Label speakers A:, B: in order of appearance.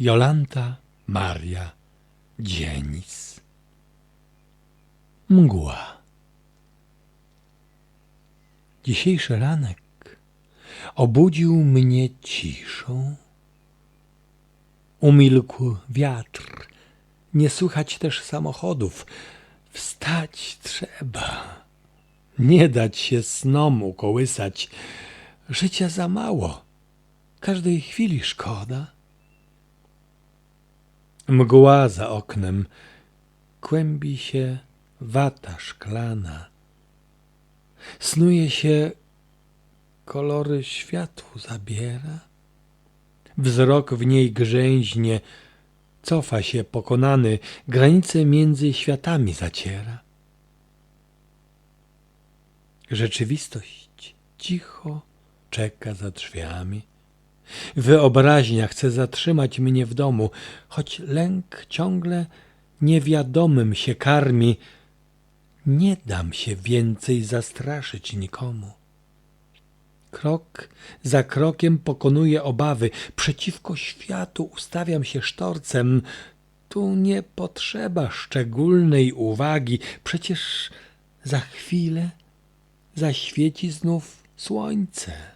A: Jolanta Maria Dzienis. Mgła. Dzisiejszy ranek obudził mnie ciszą. Umilkł wiatr, nie słychać też samochodów. Wstać trzeba, nie dać się snom ukołysać. Życia za mało, każdej chwili szkoda. Mgła za oknem, kłębi się wata szklana. Snuje się, kolory światłu zabiera. Wzrok w niej grzęźnie, cofa się pokonany, granice między światami zaciera. Rzeczywistość cicho czeka za drzwiami. Wyobraźnia chce zatrzymać mnie w domu, choć lęk ciągle niewiadomym się karmi. Nie dam się więcej zastraszyć nikomu. Krok za krokiem pokonuję obawy, przeciwko światu ustawiam się sztorcem. Tu nie potrzeba szczególnej uwagi, przecież za chwilę zaświeci znów słońce.